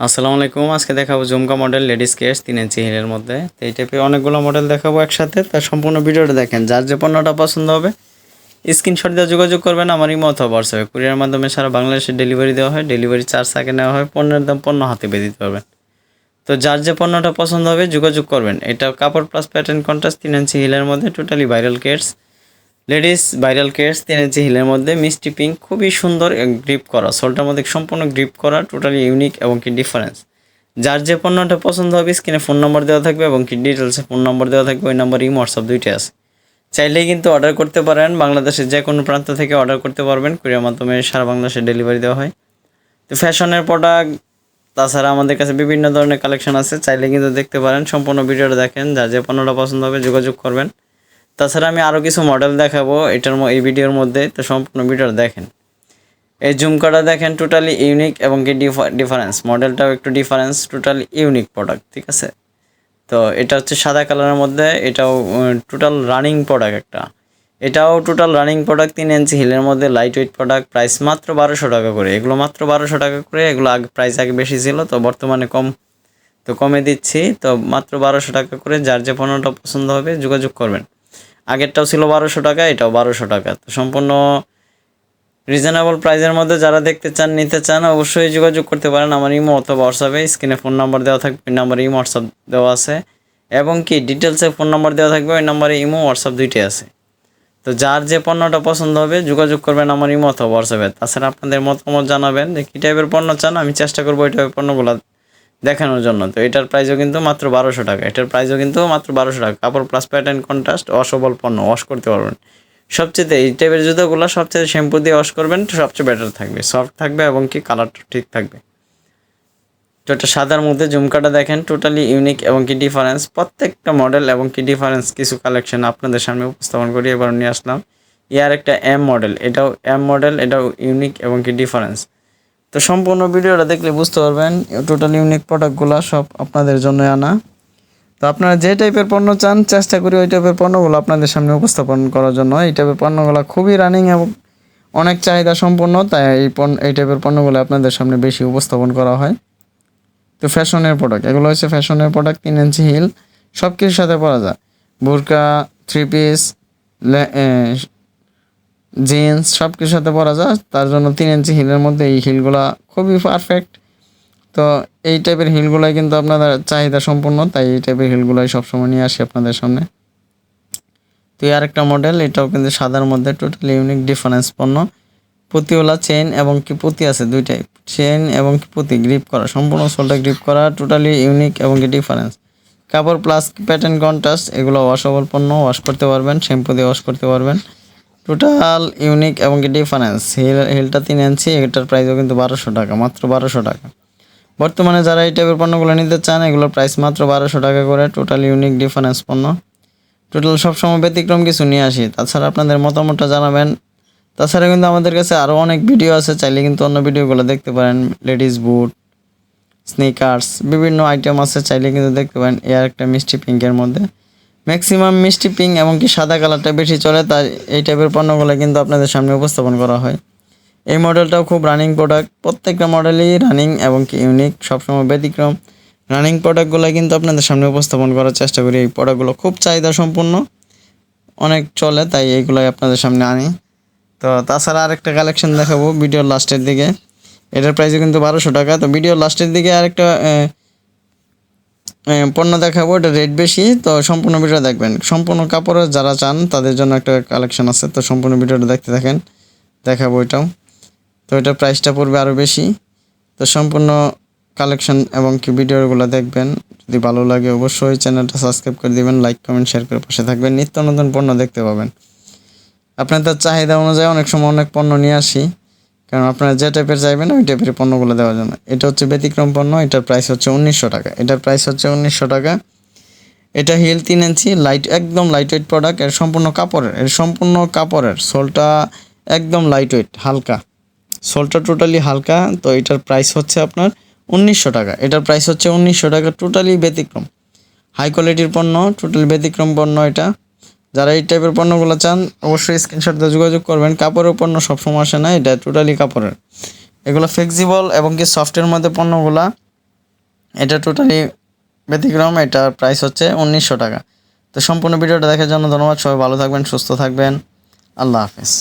আসসালামু আলাইকুম। আজকে দেখাবো জুমকা মডেল লেডিস কেস তিন ইঞ্চি হিলের মধ্যে। তো এই টাইপের অনেকগুলো মডেল দেখাবো একসাথে। তার সম্পূর্ণ ভিডিওটা দেখেন। যার যে পণ্যটা পছন্দ হবে, স্ক্রিনশট দিয়ে যোগাযোগ করবেন। আমার ইমো অথবা হোয়াটসঅ্যাপে কুরিয়ার মাধ্যমে সারা বাংলাদেশে ডেলিভারি দেওয়া হয়। ডেলিভারি চার্জ আগে নেওয়া হয়। পণ্যের দাম পণ্য হাতে পেয়ে দিতে পারবেন তো যার যে পণ্যটা পছন্দ হবে, যোগাযোগ করবেন। এটা কাপড় প্লাস প্যাটার্ন কন্ট্রাস্ট তিন ইঞ্চি হিলের মধ্যে। Totally viral keds ladies viral keds তিন ইঞ্চি হিলের মধ্যে মিষ্টি পিঙ্ক খুবই সুন্দর গ্রিপ করা। সোলটার মধ্যে সম্পূর্ণ গ্রিপ করা টোটালি ইউনিক এবং কি ডিফারেন্স যার যে পণ্যটা পছন্দ হবে, স্ক্রিনে ফোন নম্বর দেওয়া থাকবে এবং কি ডিটেলসে ফোন নম্বর দেওয়া থাকবে, ওই নম্বর ইমো হোয়াটসঅ্যাপ দুইটাই আছে। চাইলেই কিন্তু অর্ডার করতে পারেন। বাংলাদেশের যে কোনো প্রান্ত থেকে অর্ডার করতে পারবেন। কুরিয়ার মাধ্যমে সারা বাংলাদেশে ডেলিভারি দেওয়া হয়। তো ফ্যাশনের প্রোডাক্ট তাছাড়া আমাদের কাছে বিভিন্ন ধরনের কালেকশন আছে। চাইলে কিন্তু দেখতে পারেন। সম্পূর্ণ ভিডিওটা দেখেন। যার যে পণ্যটা পছন্দ হবে, যোগাযোগ করবেন। তাছাড়া আমি আরও কিছু মডেল দেখাবো এটার এই ভিডিওর মধ্যে। তো সম্পূর্ণ ভিডিওটা দেখেন। এই ঝুমকাটা দেখেন টোটালি ইউনিক এবং কি ডিফারেন্স মডেলটাও একটু ডিফারেন্স টোটালি ইউনিক প্রোডাক্ট ঠিক আছে? তো এটা হচ্ছে সাদা কালারের মধ্যে, এটাও টোটাল রানিং প্রোডাক্ট একটা। এটাও টোটাল রানিং প্রোডাক্ট তিন ইঞ্চি হিলের মধ্যে লাইট ওয়েট প্রোডাক্ট প্রাইস মাত্র বারোশো টাকা করে। এগুলো মাত্র বারোশো টাকা করে, এগুলো আগে প্রাইস আগে বেশি ছিল, তো বর্তমানে কম, তো কমে দিচ্ছি, তো মাত্র বারোশো টাকা করে, যার যে পণ্যটা পছন্দ হবে, যোগাযোগ করবেন। আগেরটাও ছিল বারোশো টাকা, এটাও বারোশো টাকা। তো সম্পূর্ণ রিজনেবল প্রাইসের মধ্যে যারা দেখতে চান, নিতে চান, অবশ্যই যোগাযোগ করতে পারেন আমার ইমো অথবা হোয়াটসঅ্যাপে। স্ক্রিনে ফোন নাম্বার দেওয়া থাকবে, ওই নাম্বারে ইমো হোয়াটসঅ্যাপ দেওয়া আছে। এবং কি ডিটেলসে ফোন নাম্বার দেওয়া থাকবে, ওই নাম্বারে ইমো, হোয়াটসঅ্যাপ দুইটি আছে। তো যার যে পণ্যটা পছন্দ হবে, যোগাযোগ করবেন আমার ইমো অথবা হোয়াটসঅ্যাপে। তাছাড়া আপনাদের মতামত জানাবেন যে কী টাইপের পণ্য চান, আমি চেষ্টা করব ওই টাইপের পণ্যগুলো দেখানোর জন্য। তো এটার প্রাইসও কিন্তু মাত্র বারোশো টাকা। এটার প্রাইসও কিন্তু মাত্র বারোশো টাকা। কাপড় প্লাস প্যাটার্ন কন্ট্রাস্ট অসবল পণ্য ওয়াশ করতে পারবেন। সবচেয়ে এই টাইপের জুতোগুলো সবচেয়ে শ্যাম্পু দিয়ে ওয়াশ করবেন, সবচেয়ে বেটার থাকবে। সফট থাকবে এবং কি কালারটা ঠিক থাকবে। তো এটা সাদার মধ্যে ঝুমকাটা দেখেন টোটালি ইউনিক এবং কি ডিফারেন্স প্রত্যেকটা মডেল এবং কি ডিফারেন্স কিছু কালেকশন আপনাদের সামনে উপস্থাপন করি। এবার নিয়ে আসলাম। ইয়ার একটা এম মডেল এটাও এম মডেল এটাও ইউনিক এবং কি ডিফারেন্স তো সম্পূর্ণ ভিডিওটা দেখলে বুঝতে পারবেন টোটাল ইউনিক প্রোডাক্টগুলো সব আপনাদের জন্য আনা। তো আপনারা যে টাইপের পণ্য চান, চেষ্টা করি ওই টাইপের পণ্যগুলো আপনাদের সামনে উপস্থাপন করার জন্য। এই টাইপের পণ্যগুলো খুবই রানিং এবং অনেক চাহিদা সম্পন্ন, তাই এই পণ্য, এই টাইপের পণ্যগুলো আপনাদের সামনে বেশি উপস্থাপন করা হয়। তো ফ্যাশনের প্রোডাক্ট এগুলো হচ্ছে ফ্যাশনের প্রোডাক্ট তিন ইঞ্চি হিল সব কিছুর সাথে পরা যায়। বোরকা থ্রি পিস জিন্স সব কিছুর সাথে পরা যায়, তার জন্য তিন ইঞ্চি হিলের মধ্যে এই হিলগুলা খুবই পারফেক্ট তো এই টাইপের হিলগুলাই কিন্তু আপনাদের চাহিদা সম্পূর্ণ, তাই এই টাইপের হিলগুলাই সবসময় নিয়ে আসি আপনাদের সামনে। তো এই আরেকটা মডেল এটাও কিন্তু সাদার মধ্যে টোটালি ইউনিক ডিফারেন্স পণ্য। পুঁতিওয়ালা চেন এবং কি পুঁতি আছে, দুইটাই। চেন এবং কি পুঁতি গ্রিপ করা, সম্পূর্ণ সোলটা গ্রিপ করা টোটালি ইউনিক এবং কি ডিফারেন্স কাপড় প্লাস প্যাটার্ন কন্ট্রাস্ট এগুলো ওয়াশেবল পণ্য ওয়াশ করতে পারবেন শ্যাম্পু দিয়ে ওয়াশ করতে পারবেন। টোটাল ইউনিক এবং কি ডিফারেন্স হিল হিলটা তিন ইঞ্চি এটার প্রাইসও কিন্তু বারোশো টাকা, মাত্র বারোশো টাকা। বর্তমানে যারা এই টাইপের পণ্যগুলো নিতে চান, এগুলোর প্রাইস মাত্র বারোশো টাকা করে টোটাল ইউনিক ডিফারেন্স পণ্য। টোটাল সবসময় ব্যতিক্রম কিছু নিয়ে আসি। তাছাড়া আপনাদের মতামতটা জানাবেন। তাছাড়া কিন্তু আমাদের কাছে আরও অনেক ভিডিও আছে, চাইলে কিন্তু অন্য ভিডিওগুলো দেখতে পারেন। লেডিস বুট স্নিকার্স বিভিন্ন আইটেম আছে, চাইলে কিন্তু দেখতে পারেন। এর একটা মিষ্টি পিঙ্কের মধ্যে। ম্যাক্সিমাম মিষ্টি পিঙ্ক এবং কি সাদা কালারটা বেশি চলে তাই এই টাইপের পণ্যগুলো কিন্তু আপনাদের সামনে উপস্থাপন করা হয়। এই মডেলটাও খুব রানিং প্রোডাক্ট প্রত্যেকটা মডেলই রানিং এবং কি ইউনিক সবসময় ব্যতিক্রম। রানিং প্রোডাক্টগুলো কিন্তু আপনাদের সামনে উপস্থাপন করার চেষ্টা করি। এই প্রোডাক্টগুলো খুব চাহিদা সম্পূর্ণ অনেক চলে, তাই এইগুলোই আপনাদের সামনে আনি। তো তাছাড়া আরেকটা কালেকশন দেখাবো ভিডিওর লাস্টের দিকে। এটার প্রাইসও কিন্তু বারোশো টাকা। তো ভিডিওর লাস্টের দিকে আরেকটা পণ্য দেখাবো, এটা রেট বেশি, তো সম্পূর্ণ ভিডিও দেখবেন। সম্পূর্ণ কাপড়ের যারা চান, তাদের জন্য একটা কালেকশন আছে, তো সম্পূর্ণ ভিডিওটা দেখতে থাকেন, দেখাবো এটাও। তো এটার প্রাইসটা পড়বে আরও বেশি। তো সম্পূর্ণ কালেকশন এবং কি ভিডিওগুলো দেখবেন, যদি ভালো লাগে অবশ্যই চ্যানেলটা সাবস্ক্রাইব করে দিবেন লাইক কমেন্ট শেয়ার করে পাশে থাকবেন, নিত্য নতুন পণ্য দেখতে পাবেন। আপনাদের চাহিদা অনুযায়ী অনেক সময় অনেক পণ্য নিয়ে আসি। কারণ আপনারা যে টাইপের চাইবেন, ওই টাইপের পণ্যগুলো দেওয়ার জন্য। এটা হচ্ছে ব্যতিক্রম পণ্য, এটার প্রাইস হচ্ছে উনিশশো টাকা। এটার প্রাইস হচ্ছে উনিশশো টাকা। এটা হিল তিন ইঞ্চি লাইট একদম লাইট ওয়েট প্রোডাক্টের সম্পূর্ণ কাপড়ের, এর সম্পূর্ণ কাপড়ের। সোলটা একদম লাইট ওয়েট হালকা। সোলটা টোটালি হালকা, তো এটার প্রাইস হচ্ছে আপনার উনিশশো টাকা। এটার প্রাইস হচ্ছে উনিশশো টাকা টোটালি ব্যতিক্রম। হাই কোয়ালিটির পণ্য টোটালি ব্যতিক্রম পণ্য এটা। যারা এই টাইপের পণ্যগুলো চান, অবশ্যই স্ক্রিনশট দিয়ে যোগাযোগ করবেন। কাপড়ের পণ্য সবসময় আসে না, এটা টোটালি কাপড়ের। এগুলো ফ্লেক্সিবল এবং কি সফটের মধ্যে পণ্যগুলা, এটা টোটালি ব্যতিক্রম, এটার প্রাইস হচ্ছে উনিশশো টাকা। তো সম্পূর্ণ ভিডিওটা দেখার জন্য ধন্যবাদ, সবাই ভালো থাকবেন, সুস্থ থাকবেন। আল্লাহ হাফেজ।